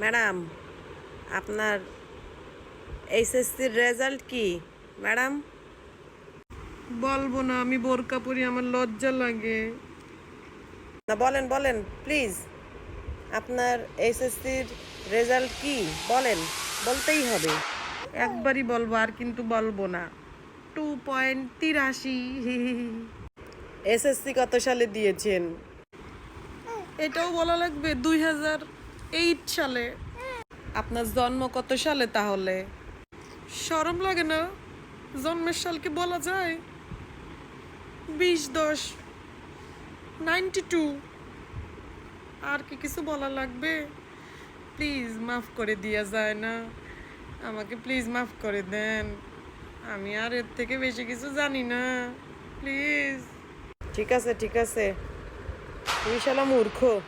Madam আপনার এইচএসসির result কি? Madam? বলব না আমি বোরকা পরি আমার লজ্জা লাগে। না বলেন বলেন প্লিজ আপনার এইচএসসির রেজাল্ট কি? বলেন বলতেই হবে। একবারই বলব আর কিন্তু বলব না। টু পয়েন্ট তিরাশি এসএসসি কত সালে দিয়েছেন? এটাও বলা লাগবে দুই হাজার এইট সালে। আপনার জন্ম কত সালে তাহলে? সরম লাগে না? জন্মের সালকে বলা যায়? বিশ, দশ, নাইনটি টু। আর কি কিছু বলা লাগবে? প্লিজ মাফ করে দেওয়া যায় না। আমাকে প্লিজ মাফ করে দেন। আমি আর এর থেকে বেশি কিছু জানি না। প্লিজ। ঠিক আছে ঠিক আছে। তুমি শালা মূর্খ।